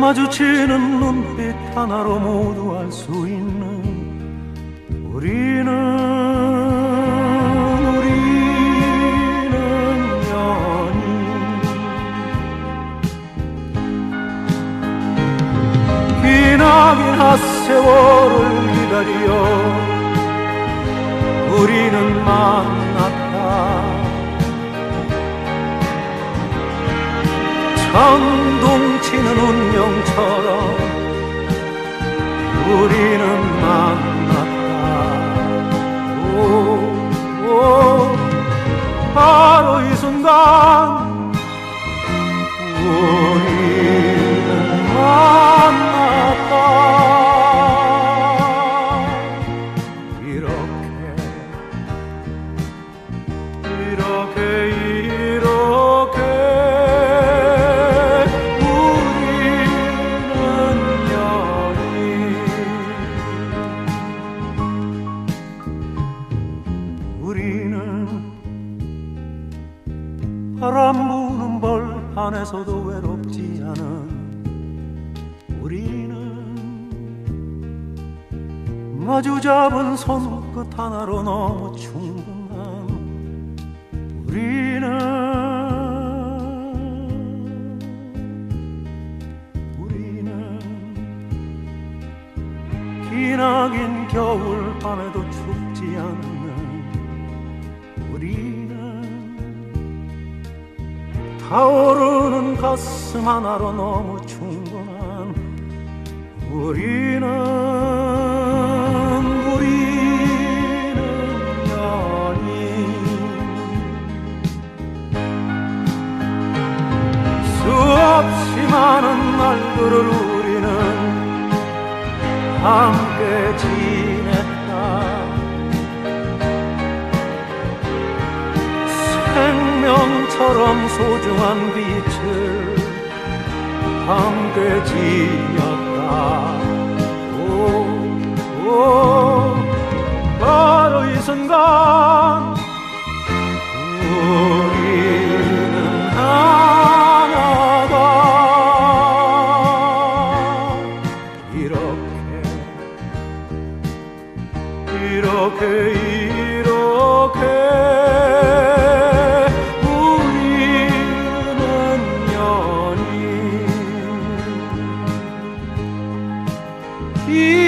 마주치는 눈빛 하나로 모두 알 수 있는 우리는 우리는 연인. 기나긴 핫세월을 기다려 우리는 만났다. 천둥치는 운 바 안에서도 외롭지 않은 우리는 마주 잡은 손끝 하나로 너무 충분한 우리는 우리는 기나긴 겨울 밤에도 춥지 않는 우리는 타오르는 가슴 하나로 너무 충분한 우리는 우리는 연인 수없이 많은 날들을 우리는 함께 지냈다 운명처럼 소중한 빛을 함께지었다. 오, 오, 바로 이 순간 우리는 하나다. 이렇게, 이렇게. 一